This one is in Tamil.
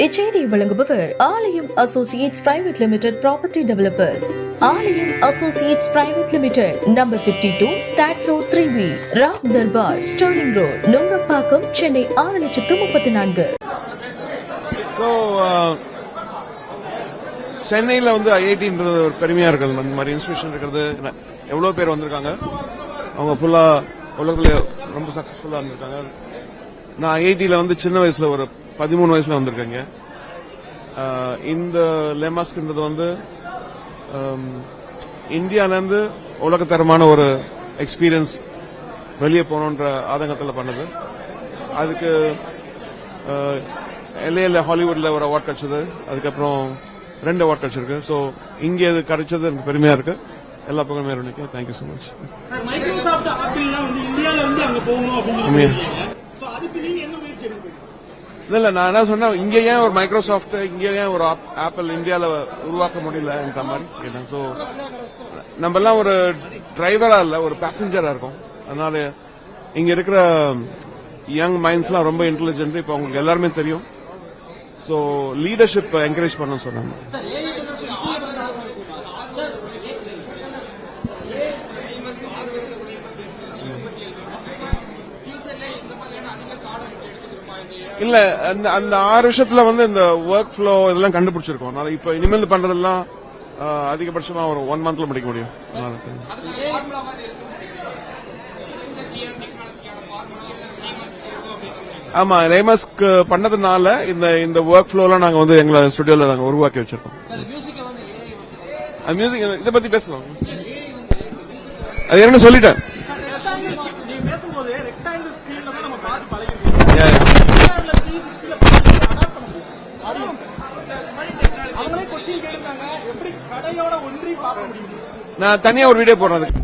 இச்செய்தியை வழங்குபவர் Aalayam associates private limited property developers. Aalayam associates private limited number 52 two that road three B ராக் தர்பார் ஸ்டர்லிங் ரோட் நுங்கப்பாக்கம் சென்னை ஆறு லட்சத்து முப்பத்தி நான்கு. ஸோ uh, சென்னையில் வந்து ஐஐடின்றது ஒரு பெருமையா இருக்கிறது. இந்த மாதிரி இன்ஸ்டியூஷன் இருக்கிறது. எவ்வளோ பேர் வந்திருக்காங்க? அவங்க ஃபுல்லாக உலகத்தில் ரொம்ப சக்ஸஸ்ஃபுல்லாக இருந்திருக்காங்க. நான் ஐஐடியில் வந்து சின்ன வயசில் ஒரு பதிமூணு வயசுல வந்திருக்கேங்க. இந்த லெமாஸ்க்ன்றது வந்து இந்தியாவிலேருந்து உலகத்தரமான ஒரு எக்ஸ்பீரியன்ஸ் வெளியே போகணுன்ற ஆதங்கத்தில் பண்ணது. அதுக்கு எல்ஏல ஹாலிவுட்ல ஒரு அவார்ட் கிடைச்சது. அதுக்கப்புறம் ரெண்டு அவார்ட் கிடைச்சிருக்கு. ஸோ இங்கே இது கிடைச்சது எனக்கு பெருமையா இருக்கு. எல்லா பக்கமே இருக்கு தேங்க்யூ ஸோ மச் இல்ல இல்ல நான் என்ன சொன்னேன் இங்க ஏன் ஒரு மைக்ரோசாஃப்ட் இங்க ஏன் ஒரு ஆப்பிள் இந்தியால உருவாக்க முடியலன்ற மாதிரி கேட்டேன். ஸோ நம்ம எல்லாம் ஒரு டிரைவரா இல்ல ஒரு பேசஞ்சரா இருக்கும். அதனால இங்க இருக்கிற யங் மைண்ட்ஸ்லாம் ரொம்ப இன்டெலிஜென்ட் இப்போ உங்களுக்கு எல்லாருமே தெரியும். ஸோ லீடர்ஷிப் என்கரேஜ் பண்ண சொன்னாங்க. இல்ல அந்த அந்த ஆறு வருஷத்துல வந்து இந்த ஒர்க் ஃப்ளோ இதெல்லாம் கண்டுபிடிச்சிருக்கோம். அதனால இப்ப இனிமேல் பண்றதெல்லாம் அதிகபட்சமா ஒரு ஒன் மந்த்ல முடிக்க முடியும். ஆமா ரேமஸ்க் பண்ணதுனால இந்த இந்த ஒர்க் ஃப்ளோலாம் நாங்க வந்து எங்களை ஸ்டுடியோல நாங்க உருவாக்கி வச்சிருக்கோம். மியூசிக் இதை பத்தி பேசலாம். அது என்ன சொல்லிட்டேன். நான் தனியா ஒரு வீடியோ போடுறதுக்கு